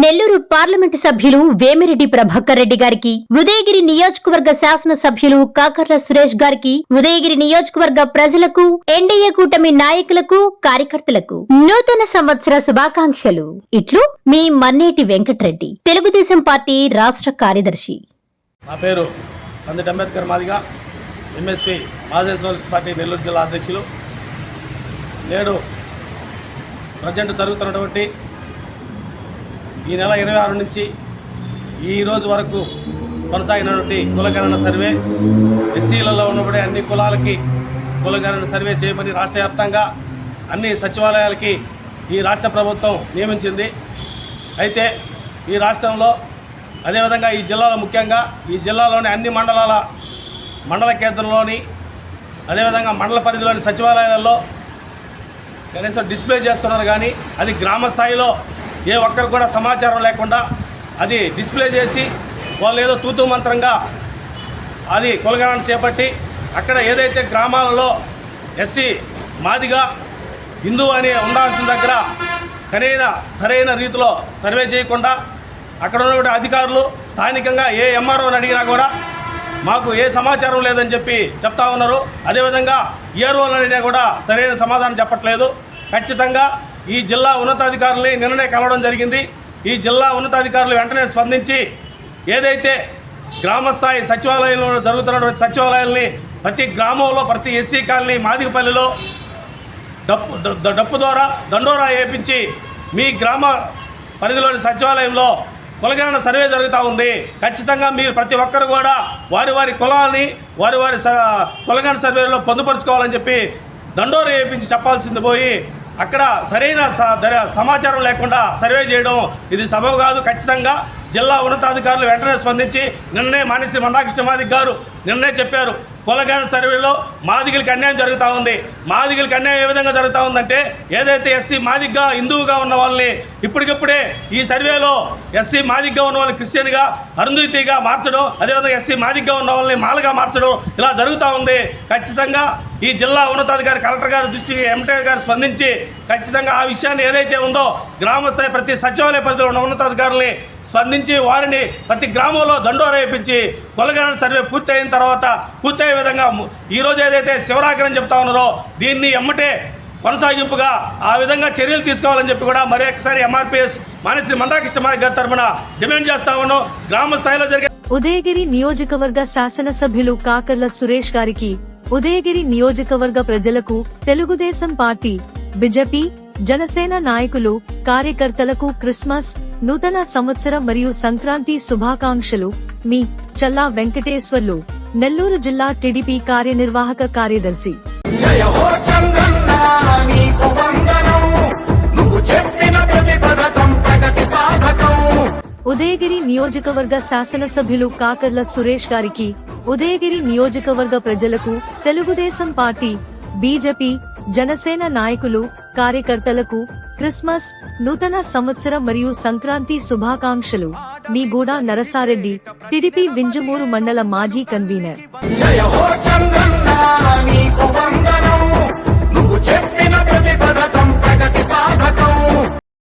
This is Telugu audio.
నెల్లూరు పార్లమెంటు సభ్యులు వేమిరెడ్డి ప్రభాకర్ రెడ్డి గారికి ఉదయగిరి నియోజకవర్గ శాసన సభ్యులు కాకర్ల సురేష్ గారికి ఉదయగిరి నియోజకవర్గ ప్రజలకు ఎన్డీఏ కూటమి నాయకులకు కార్యకర్తలకు నూతన సంవత్సర శుభాకాంక్షలు. ఇట్లు మీ మన్నేటి వెంకటరెడ్డి తెలుగుదేశం పార్టీ రాష్ట్ర కార్యదర్శి. నా పేరు అంబేద్కర్ మాదిగా మహాజన్ పార్టీ నెల్లూరు జిల్లా అధ్యక్షులు. నేడు ప్రజెంట్ జరుగుతున్నటువంటి ఈ నెల ఇరవై ఆరు నుంచి ఈ రోజు వరకు కొనసాగినటువంటి కులగణన సర్వే ఎస్సీలలో ఉన్నప్పుడే అన్ని కులాలకి కులగణన సర్వే చేయమని రాష్ట్ర వ్యాప్తంగా అన్ని సచివాలయాలకి ఈ రాష్ట్ర ప్రభుత్వం నియమించింది. అయితే ఈ రాష్ట్రంలో అదేవిధంగా ఈ జిల్లాలో ముఖ్యంగా ఈ జిల్లాలోని అన్ని మండలాల మండల కేంద్రంలోని అదేవిధంగా మండల పరిధిలోని సచివాలయాలలో కనీసం డిస్ప్లే చేస్తున్నారు కానీ అది గ్రామ స్థాయిలో ఏ ఒక్కరు కూడా సమాచారం లేకుండా అది డిస్ప్లే చేసి వాళ్ళు ఏదో తూతూ మంత్రంగా అది కొలగణన చేపట్టి అక్కడ ఏదైతే గ్రామాలలో ఎస్సీ మాదిగా హిందూ అని ఉండాల్సిన దగ్గర కనీన సరైన రీతిలో సర్వే చేయకుండా అక్కడ ఉన్నటువంటి అధికారులు స్థానికంగా ఏ ఎంఆర్ఓని అడిగినా కూడా మాకు ఏ సమాచారం లేదని చెప్పి చెప్తా ఉన్నారు. అదేవిధంగా ఏ అడిగినా కూడా సరైన సమాధానం చెప్పట్లేదు. ఖచ్చితంగా ఈ జిల్లా ఉన్నతాధికారుల్ని నిన్ననే కలవడం జరిగింది. ఈ జిల్లా ఉన్నతాధికారులు వెంటనే స్పందించి ఏదైతే గ్రామస్థాయి సచివాలయంలో జరుగుతున్నటువంటి సచివాలయాల్ని ప్రతి గ్రామంలో ప్రతి ఎస్సీ కాలనీ మాదిగపల్లిలో డప్పు డప్పు ద్వారా దండోరా వేయించి మీ గ్రామ పరిధిలోని సచివాలయంలో కులగణన సర్వే జరుగుతూ ఉంది. ఖచ్చితంగా మీరు ప్రతి ఒక్కరు కూడా వారి వారి కులాన్ని వారి వారి స కులగణన సర్వేలో పొందుపరుచుకోవాలని చెప్పి దండోరా వేయించి చెప్పాల్సింది పోయి అక్కడ సరైన స- సమాచారం లేకుండా సర్వే చేయడం ఇది సబబు కాదు ఖచ్చితంగా. జిల్లా ఉన్నతాధికారులు వెంటనే స్పందించి నిన్నే మానేశ్రీ మందాకృష్ణ మాదిక్ గారు నిన్నే చెప్పారు కులగాన సర్వేలో మాదిగలకి అన్యాయం జరుగుతూ ఉంది. మాదిగలకి అన్యాయం ఏ విధంగా జరుగుతూ ఉందంటే ఏదైతే ఎస్సీ మాదిగ్గా హిందువుగా ఉన్న వాళ్ళని ఇప్పటికిప్పుడే ఈ సర్వేలో ఎస్సీ మాదిగ్గా ఉన్న వాళ్ళని క్రిస్టియన్గా అరుంధతిగా మార్చడం అదేవిధంగా ఎస్సీ మాదిగ్గా ఉన్న వాళ్ళని మాలగా మార్చడం ఇలా జరుగుతూ ఉంది. ఖచ్చితంగా ఈ జిల్లా ఉన్నతాధికారి కలెక్టర్ గారి దృష్టికి ఎంటే గారు స్పందించి ఖచ్చితంగా ఆ విషయాన్ని ఏదైతే ఉందో గ్రామస్థాయి ప్రతి సచివాలయ పరిధిలో ఉన్న ఉన్నతాధికారుల్ని స్పందించి వారిని ప్రతి గ్రామంలో దండోరేపించి కొలగరణ సర్వే పూర్తయిన తర్వాత పూర్తయ్యే విధంగా ఈరోజు ఈ రోజు ఏదైతే శివరాగ్రహం చెప్తా ఉన్నారో దీన్ని ఎమ్మటే కొనసాగింపుగా ఆ విధంగా చర్యలు తీసుకోవాలని చెప్పి కూడా మరి ఒకసారి ఎంఆర్పిఎస్ మానేశ్రీ మందాకృష్ణ మాదిక్ గారి తరఫున డిమాండ్ చేస్తా ఉన్నాం. గ్రామ స్థాయిలో జరిగే ఉదయగిరి నియోజకవర్గ శాసనసభ్యులు కాకర్ల సురేష్ గారికి ఉదయగిరి నియోజకవర్గ ప్రజలకు తెలుగుదేశం పార్టీ బిజెపి జనసేన నాయకులు కార్యకర్తలకు క్రిస్మస్ నూతన సంవత్సరం మరియు సంక్రాంతి శుభాకాంక్షలు. మీ చల్లా వెంకటేశ్వర్లు నెల్లూరు జిల్లా టీడీపీ కార్యనిర్వాహక కార్యదర్శి. ఉదయగిరి నియోజకవర్గ శాసనసభ్యులు కాకర్ల సురేష్ గారికి ఉదయగిరి నియోజకవర్గ ప్రజలకు తెలుగుదేశం పార్టీ బీజేపీ జనసేన నాయకులు కార్యకర్తలకు క్రిస్మస్ నూతన సంవత్సరం మరియు సంక్రాంతి శుభాకాంక్షలు. మీ గూడా నరసారెడ్డి టిడిపి వింజమూరు మండల మాజీ కన్వీనర్.